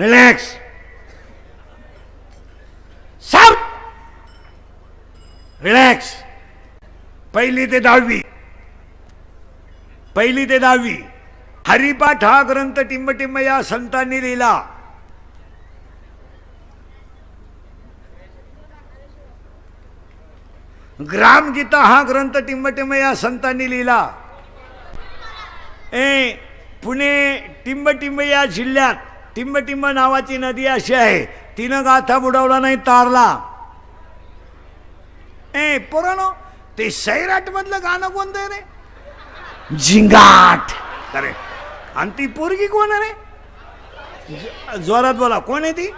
Relax साप relax पहिली ते दहावी. पहिली ते दहावी. हरिपाठ हा ग्रंथ टिंबटिंब या संतांनी लिहिला. ग्रामगीता हा ग्रंथ टिंबटिंब या संतांनी लिहिला. ए पुणे टिंबटिंब या जिल्ह्यात टिंबटिंब नावाची नदी अशी आहे. तिनं गाथा बुडवला नाही तारला. ए पोरानो ते सैराट मधलं गाणं कोणतं आहे रे? झिंगाट. अरे आणि ती पोरगी कोण आहे रे? जोरात बोला कोण आहे ती?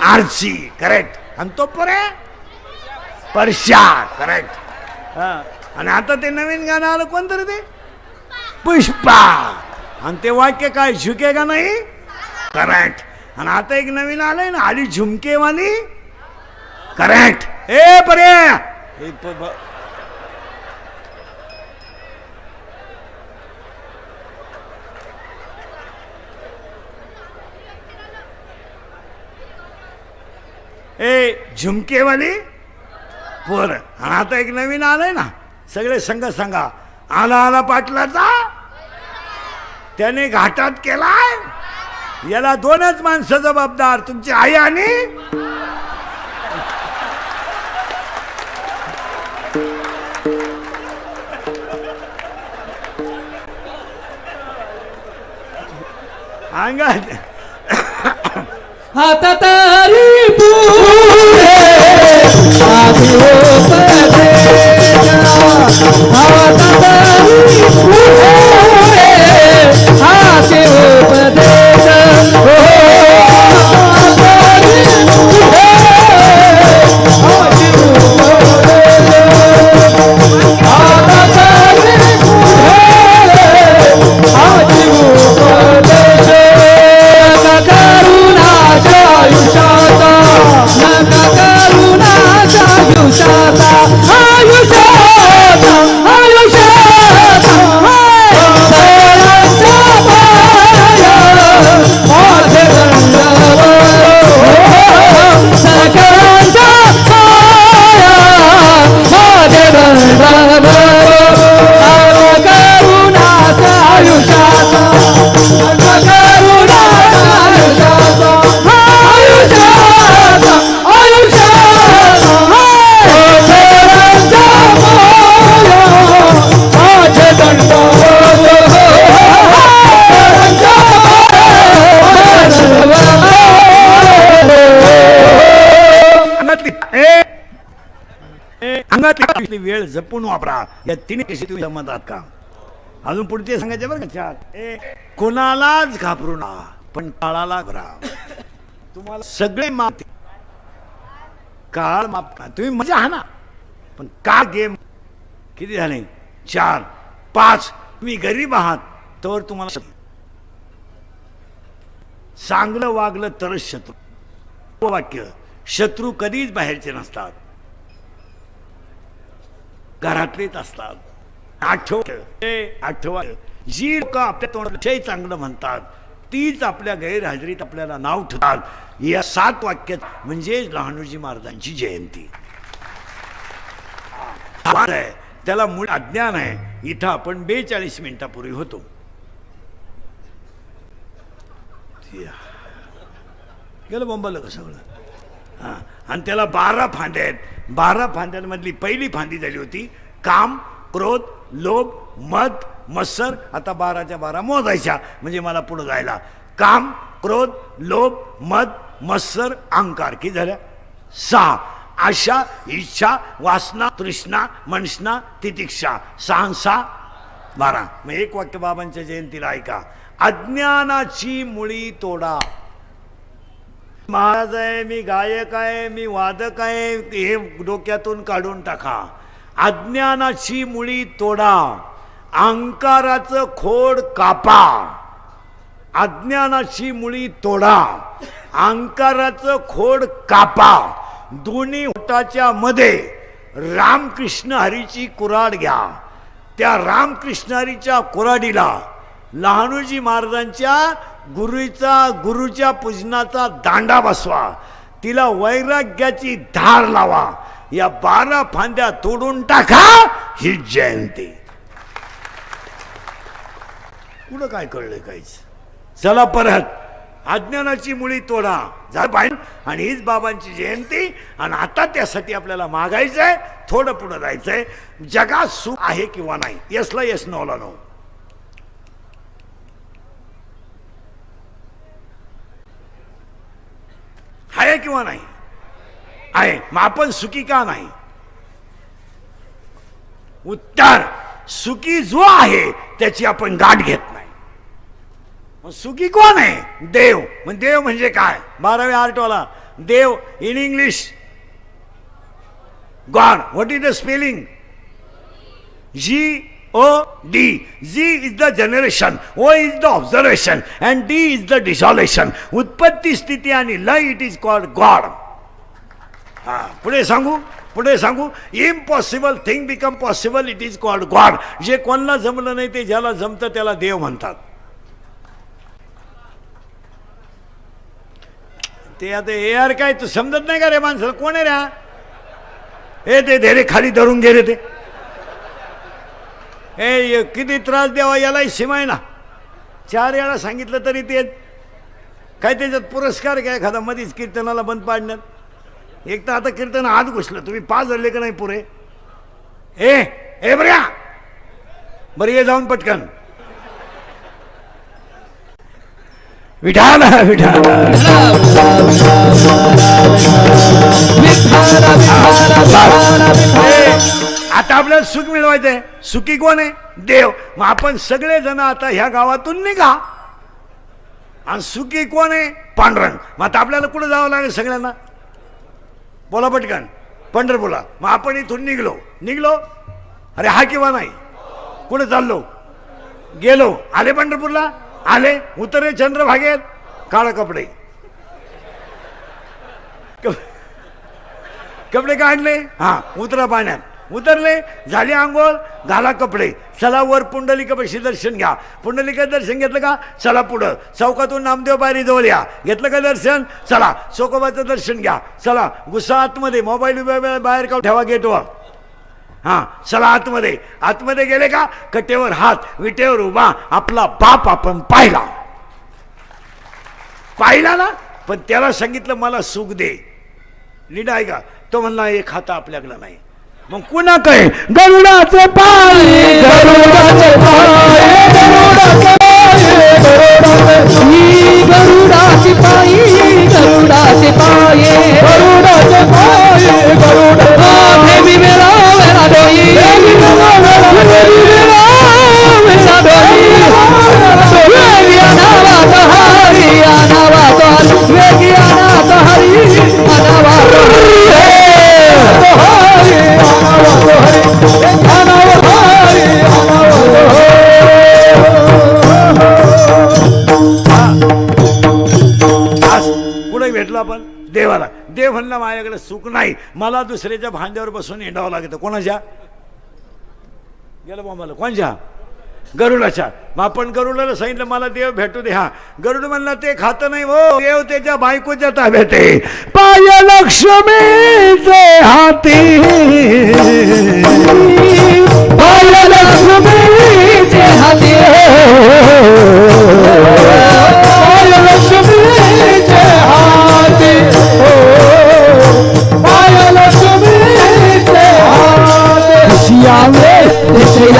आरची करेक्ट आणि तो परे परशा करेक्ट आणि आता ते नवीन गाणं आलं कोणतं रे ते? पुष्पा. आणि ते वाक्य काय झुके का नाही? करेक्ट आणि आता एक नवीन आलंय ना आली झुमकेवाली? करेक्ट ए परे ए, झुमकेवाली? पोर आणि आता एक नवीन आलंय ना सगळे संघ सांगा. आला आला पाटलाचा? त्याने घाटात केलाय? याला दोनच माणसं जबाबदार तुमची आई आणि? अंगात. हातातारी पुरे आधी जपून वापरा. या तिने कशी तुम्ही जमतात का? अजून पुढचे सांगायचे बरं का चार? ए कोणालाच घाबरू ना पण काळाला घरा तुम्हाला सगळे माप काळ माप का तुम्ही मजा हा ना. पण का गेम किती झाले? चार पाच. तुम्ही गरीब आहात तर तुम्हाला चांगलं वागलं तरच शत्रू. वाक्य शत्रू कधीच बाहेरचे नसतात. घरातलेच असतात. आठव आठवा जी लोक आपल्या तोंडाला चांगलं म्हणतात तीच आपल्या गैरहजेरीत आपल्याला नाव ठेवतात. या सात वाक्यात म्हणजे लहानूजी महाराजांची जयंती. आहे. त्याला मूळ अज्ञान आहे. इथं आपण बेचाळीस मिनिटापूर्वी होतो. गेलं बोंबलं का सगळं? हा. आणि त्याला बारा फांद्या आहेत. बारा फांद्यांमधली पहिली फांदी झाली होती. काम क्रोध लोभ मद मत्सर आता बाराच्या बारा मोजायच्या म्हणजे मला पुढं जायला. काम क्रोध लोभ मद मत्सर अहंकार की झाल्या? सहा. आशा इच्छा वासना तृष्णा मनष्णा तितिक्षा. सहा बारा. मग एक वाक्य बाबांच्या जयंतीला ऐका. अज्ञानाची मुळी तोडा. महाराज आहे मी गायक आहे मी वादक आहे हे डोक्यातून काढून टाका. अज्ञानाची मुळी तोडा अंकाराचं खोड कापा. अज्ञानाची मुळी तोडा अंकाराचं खोड कापा. दोन्ही होटाच्या मध्ये रामकृष्ण हरीची कुराड घ्या. त्या रामकृष्ण हरीच्या कुराडीला लहानूजी महाराजांच्या गुरुचा गुरुच्या पूजनाचा दांडा बसवा. तिला वैराग्याची धार लावा. या बारा फांद्या तोडून टाका ही जयंती. कुठं काय कळलं काहीच? चला परत. अज्ञानाची मुळी तोडा. जा बाईन आणि हीच बाबांची जयंती. आणि आता त्यासाठी आपल्याला मागायचंय थोडं पुढं जायचंय. जगात सुख आहे किंवा नाही? यसला यस नवला नो आहे किंवा नाही? आहे. मग आपण सुखी का नाही? उत्तर सुखी जो आहे त्याची आपण गाठ घेत नाही. मग सुखी कोण आहे? देव. मग देव म्हणजे काय? बारावी आर्टवाला. देव in English God what is the spelling G O D G is the generation O is the observation and D is the desolation उत्पत्ती स्थिती आणि लय इट इज कॉल्ड गॉड हा पुढे सांगू पुढे सांगू impossible thing become possible it is called God जे कोणाला जमलं नाही ते ज्याला जमतं त्याला देव म्हणतात ते आता ए आर काय तू समजत नाही का रे माणसाला कोण आहे रे हे ते धेरे खाली धरून गेले रे ते ए य- किती त्रास द्यावा यालाही सीमा आहे ना. चार वेळा सांगितलं तरी ते काय त्याच्यात पुरस्कार काय एखादा मधीच कीर्तनाला बंद पाडण्यात एक तर आता कीर्तन आत घुसलं तुम्ही पाच झाले का नाही पुरे? ए ए बऱ्या. बरं ये जाऊन पटकन. विठाला विठाला आता आपल्याला सुख मिळवायचंय. सुखी कोण आहे? देव. मग आपण सगळे जण आता ह्या गावातून निघा. आणि सुखी कोण आहे? पांडुरंग. मग आता आपल्याला कुठं जावं लागेल सगळ्यांना? बोला पटकन. पंढरपूरला. मग आपण इथून निघलो. निघलो? अरे हा किंवा नाही? कुठं चाललो? गेलो. आले पंढरपूरला? आले? उतरले चंद्रभागेत? काळ कपडे. कपडे काढले हा उतरा पाण्यात. उतरले झाली आंघोळ घाला कपडे. चला वर पुंडलिकापाशी दर्शन घ्या. पुंडलिका दर्शन घेतलं का? चला पुढं. चौकातून नामदेव बारी जवळ या. घेतलं का दर्शन? चला. चोकोबाचं दर्शन घ्या. चला. गुस्सा आतमध्ये. मोबाईल बिबाईल बाहेर का ठेवा गेटवर हां चला आतमध्ये. आतमध्ये गेले का? कटेवर हात विटेवर उभा. आपला बाप आपण पाहिला. पाहिला ना? पण त्याला सांगितलं मला सुख दे. नीट आहे का तो म्हणला एक खाता आपल्याकडं नाही. मग कुणा काय गरुडाचे पाय! गरुडाचे पाय! सुख नाही. मला दुसऱ्याच्या भांड्यावर बसून हिंडावं लागतं. कोणाच्या? गेलं मला कोणच्या? गरुडाच्या. मग आपण गरुडाला सांगितलं मला देव भेटू दे. हा. गरुड म्हणला ते खात नाही हो. देव त्याच्या बायकोच्या ताब्यात पाय लक्ष्मीचे हाती. लक्ष्मीचे हाती.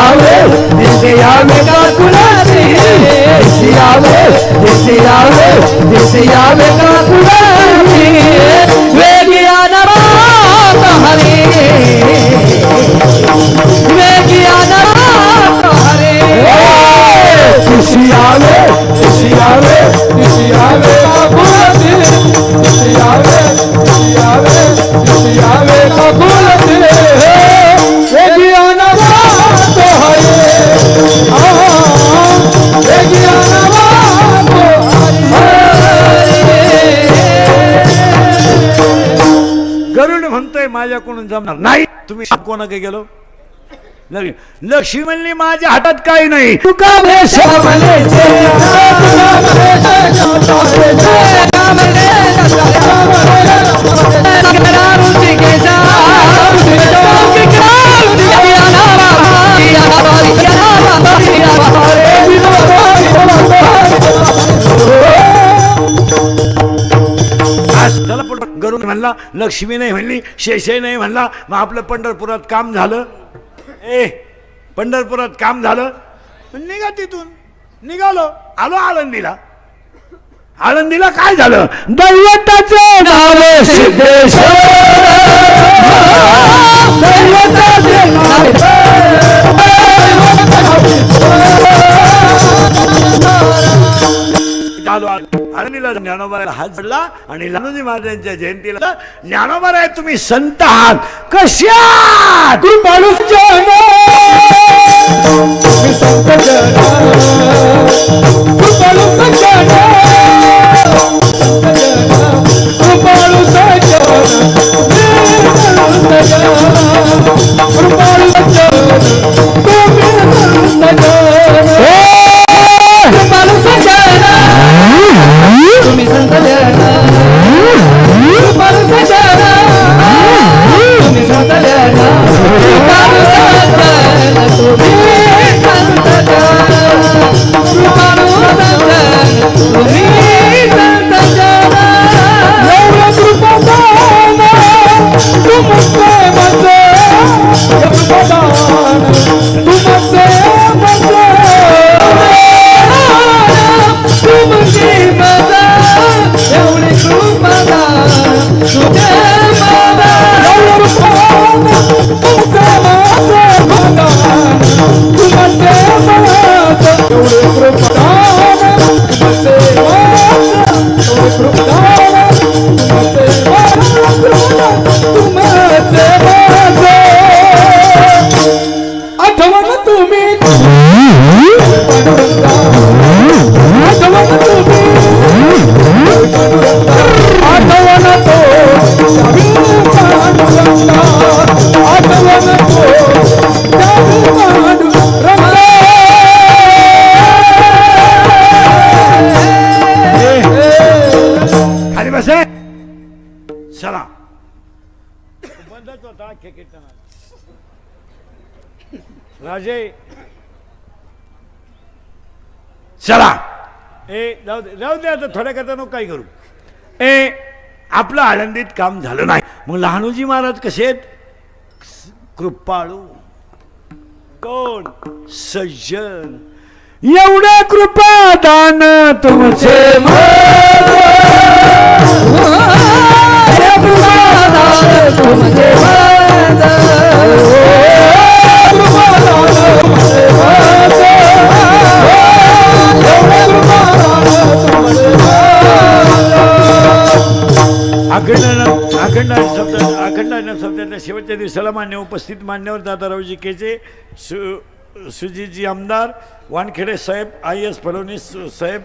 आवे दिसी आवे का कुलासी दिसियावे आवे काकुलासी आवे दिसियावे आवे काकुलासी वेगिया कोणाकडे गेलो? लक्ष्मी म्हणली माझ्या हातात काही नाही. तुका म्हणला लक्ष्मी नाही म्हणली शेषे नाही म्हणला. मग आपलं पंढरपुरात काम झालं. ए पंढरपुरात काम झालं. निघा तिथून. निघालो. आलो आळंदीला. आळंदीला काय झालं? दैवताचं नाव सिद्धेश्वर. आलो आळंदीला ज्ञानोबाला हात जोडला आणि लहानोजी महाराजांच्या जयंतीला ज्ञानोबा आहे तुम्ही संत आहात. कशा कृपाळू जन संत चला. ए जाऊ दे जाऊ दे आता थोड्या करता नको काही करू. ए आपलं आळंदीत काम झालं नाही. मग लहानूजी महाराज कसे आहेत? कृपाळू. कोण? सज्जन. एवढे कृपादान तुमचे अखंड अखंड शब्द अखंड शब्दाच्या शेवटच्या दिवसाला मान्य उपस्थित मान्यवर दादारावजी केचे सु सुजीजी आमदार वानखेडे साहेब I S Fadnavis Saheb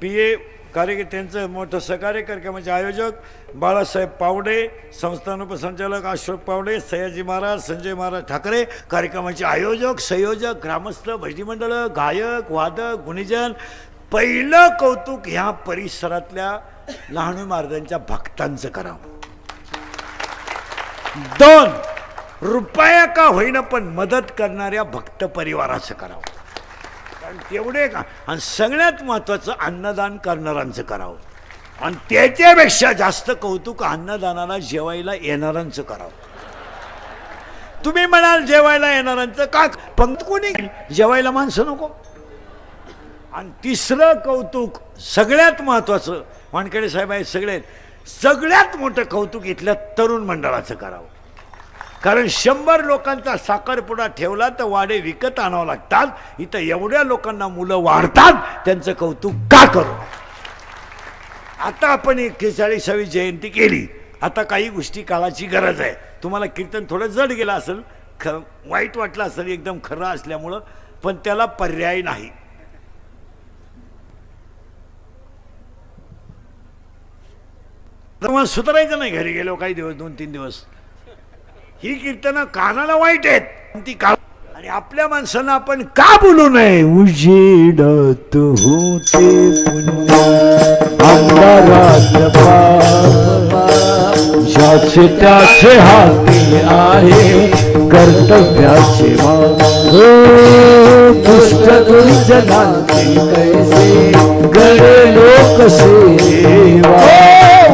P A कार्यकर्त्यांचं त्यांचं मोठं सहकार्य कार्यक्रमाचे आयोजक बाळासाहेब पावडे संस्थान उपसंचालक अशोक पावडे सयाजी महाराज संजय महाराज ठाकरे कार्यक्रमाचे आयोजक संयोजक ग्रामस्थ भजनीमंडळं गायक वादक गुणीजन पहिलं कौतुक ह्या परिसरातल्या लहानू महाराजांच्या भक्तांचं करावं. दोन रुपया का होईना पण मदत करणाऱ्या भक्त परिवाराचं करावं. कारण तेवढे का? आणि सगळ्यात महत्वाचं अन्नदान करणाऱ्यांचं करावं. आणि त्याच्यापेक्षा जास्त कौतुक अन्नदानाला जेवायला येणाऱ्यांचं करावं. तुम्ही म्हणाल जेवायला येणाऱ्यांचं का? पंक्त कोणी जेवायला माणसं नको. आणि तिसरं कौतुक सगळ्यात महत्वाचं वानखेडे साहेब आहेत सगळे. सगळ्यात मोठं कौतुक इथल्या तरुण मंडळाचं करावं. कारण शंभर लोकांचा साखरपुडा ठेवला तर वाडे विकत आणावं लागतात. इथं एवढ्या लोकांना मुलं वाढतात त्यांचं कौतुक का करू? आता आपण एक्केचाळीसावी जयंती केली. आता काही गोष्टी काळाची गरज आहे. तुम्हाला कीर्तन थोडं जड गेलं असेल ख वाईट वाटलं असेल एकदम खरं असल्यामुळं पण त्याला पर्याय नाही. तर मला सुधारायचं नाही घरी गेलो काही दिवस दोन तीन दिवस. ही कीर्तनं कानाला वाईट आहेत. ती का आणि आपल्या माणसांना आपण का बोलू नये? उजेडत होते ज्याचे त्याचे हाती आहे कर्तव्याचे दुष्ट हो, दुर्जनांचे कैसे गडे लोक सेवा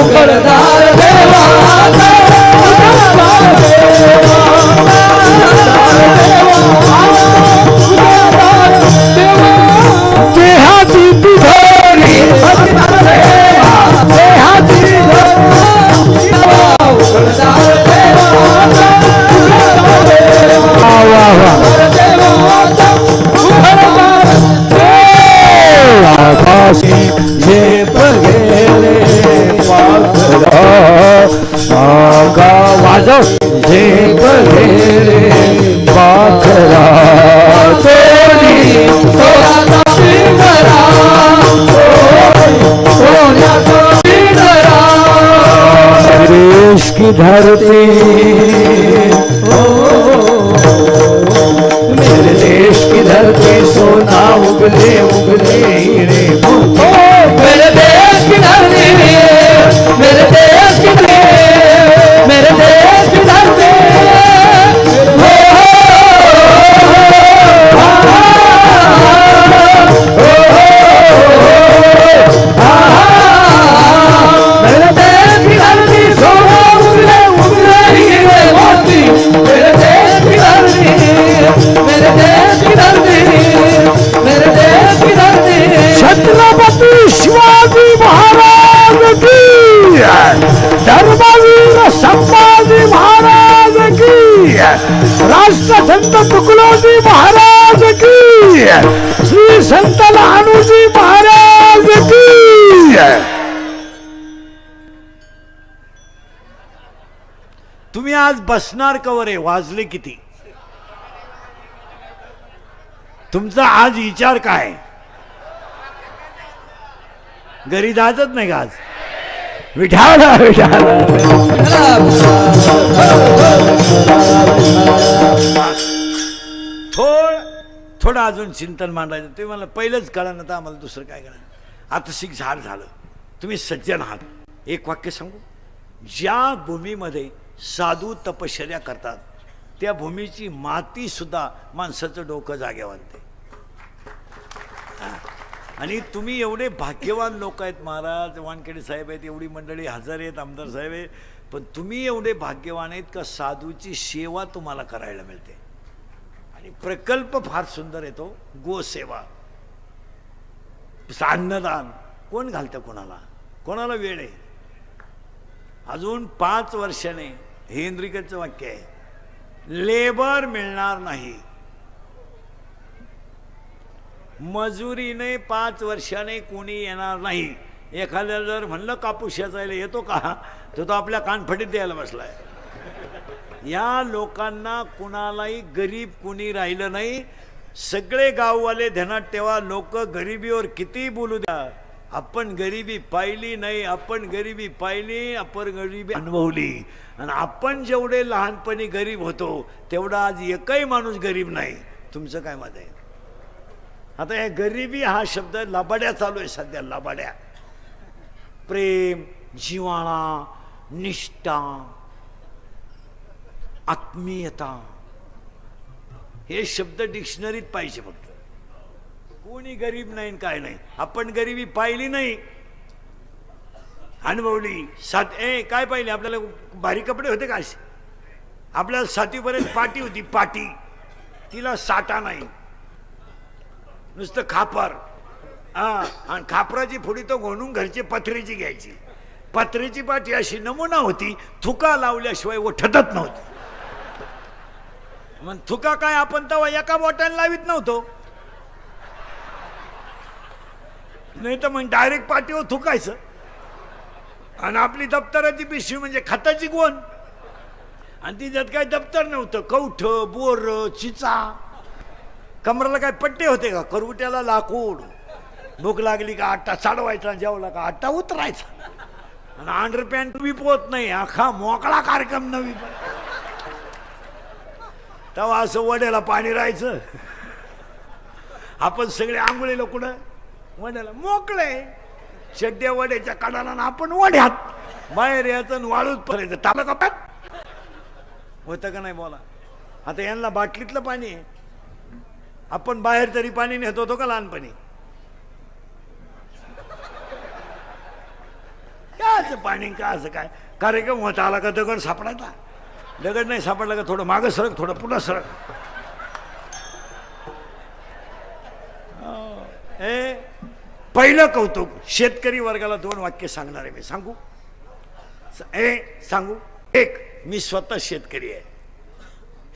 उघडदार देवा उघडदार देवा, ધરતી श्री संत लहानूजी महाराज की तुम्ही आज बसणार कवर आहे वाजले किती? तुमचा आज विचार काय? घरी जायचंच नाही का आज? विठाला विठाला. थोडं अजून चिंतन मांडायचं. तुम्ही मला पहिलंच कळलं तर आम्हाला दुसरं काय कळलं आता शिक झाड झालं. तुम्ही सज्जन आहात. एक वाक्य सांगू? ज्या भूमीमध्ये साधू तपश्चर्या करतात त्या भूमीची मातीसुद्धा माणसाचं डोकं जाग्यावर आणते. आणि तुम्ही एवढे भाग्यवान लोक आहेत महाराज वानखेडे साहेब आहेत एवढी मंडळी हजर आहेत आमदार साहेब आहेत पण तुम्ही एवढे भाग्यवान आहेत का साधूची सेवा तुम्हाला करायला मिळते? आणि प्रकल्प फार सुंदर येतो गोसेवा. अन्नदान. कोण घालतं कोणाला? कोणाला वेळ आहे? अजून पाच वर्षाने हे इंद्रिकेचं वाक्य आहे. लेबर मिळणार नाही. मजुरीने पाच वर्षाने कोणी येणार नाही. एखाद्याला जर म्हणलं कापूस याचायला येतो का? तो तो आपल्या कानफटीत द्यायला बसलाय. या लोकांना कुणालाही गरीब कुणी राहिलं नाही. सगळे गाववाले ध्यानात ठेवा लोक गरिबीवर किती बोलू द्या. आपण गरिबी पाहिली नाही आपण गरिबी पाहिली आपण गरिबी अनुभवली. आणि आपण जेवढे लहानपणी गरीब होतो तेवढा आज एकही माणूस गरीब नाही. तुमचं काय मत आहे? आता हे गरिबी हा शब्द लबाड्या चालू आहे सध्या लबाड्या. प्रेम जिवाळा निष्ठा आत्मीयता. हे शब्द डिक्शनरीत पाहिजे फक्त. कोणी गरीब नाही आणि काय नाही. आपण गरिबी पाहिली नाही. अनुभवली. सात ए काय पाहिले? आपल्याला भारी कपडे होते का असे? आपल्याला सातीपर्यंत पाटी होती पाटी. तिला साठा नाही. नुसतं खापर. हा खापराची फुडी तो घोणून घरची पत्रेची घ्यायची. पत्रेची पाटी अशी नमुना होती थुका लावल्याशिवाय व ठटत नव्हती. मग थुका काय आपण तेव्हा एका बोटाने लावित नव्हतो. नाही तर मग डायरेक्ट पाठीवर थुकायचं. आणि आपली दप्तराची पिशवी म्हणजे खताची गोण. आणि तिच्यात काय दप्तर नव्हतं. कौठ बोर चिचा. कमराला काय पट्टे होते का? करवट्याला लाकूड. भूक लागली का आट्टा चाडवायचा जेवला का आट्टा उतरायचा. आणि अंडर पॅन्ट विपवत नाही. अख्खा मोकळा कार्यक्रम नवी. तेव्हा असं वड्याला पाणी राहायचं. आपण सगळे आंघोळीला कुठं? वड्याला. मोकळे. चड्ड्या वड्याच्या कडाला आपण वड्यात. बाहेर यायचं आणि वाळूच पडायचं. ताबा कपात होतं? का नाही बोला? आता यांना बाटलीतलं पाणी आहे. आपण बाहेर तरी पाणी नेत होतो का लहानपणी? कायचं पाणी? का असं काय? कार्यक्रम होता आला का दगड सापडायचा? दगड नाही सापडला का? थोडं मागं सरक थोडं पुन्हा सरक. ए पहिलं कौतुक शेतकरी वर्गाला दोन वाक्य सांगणार आहे मी. सांगू? ए सांगू? एक मी स्वतः शेतकरी आहे.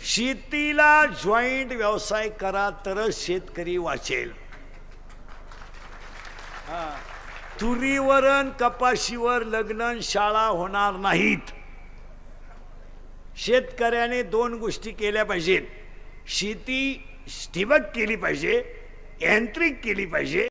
शेतीला जॉईंट व्यवसाय करा तरच शेतकरी वाचेल. तुरीवरण कपाशीवर लग्न शाळा होणार नाहीत. शेतकऱ्याने दोन गोष्टी केल्या पाहिजेत. शेती ठिबक केली पाहिजे यांत्रिक केली पाहिजे.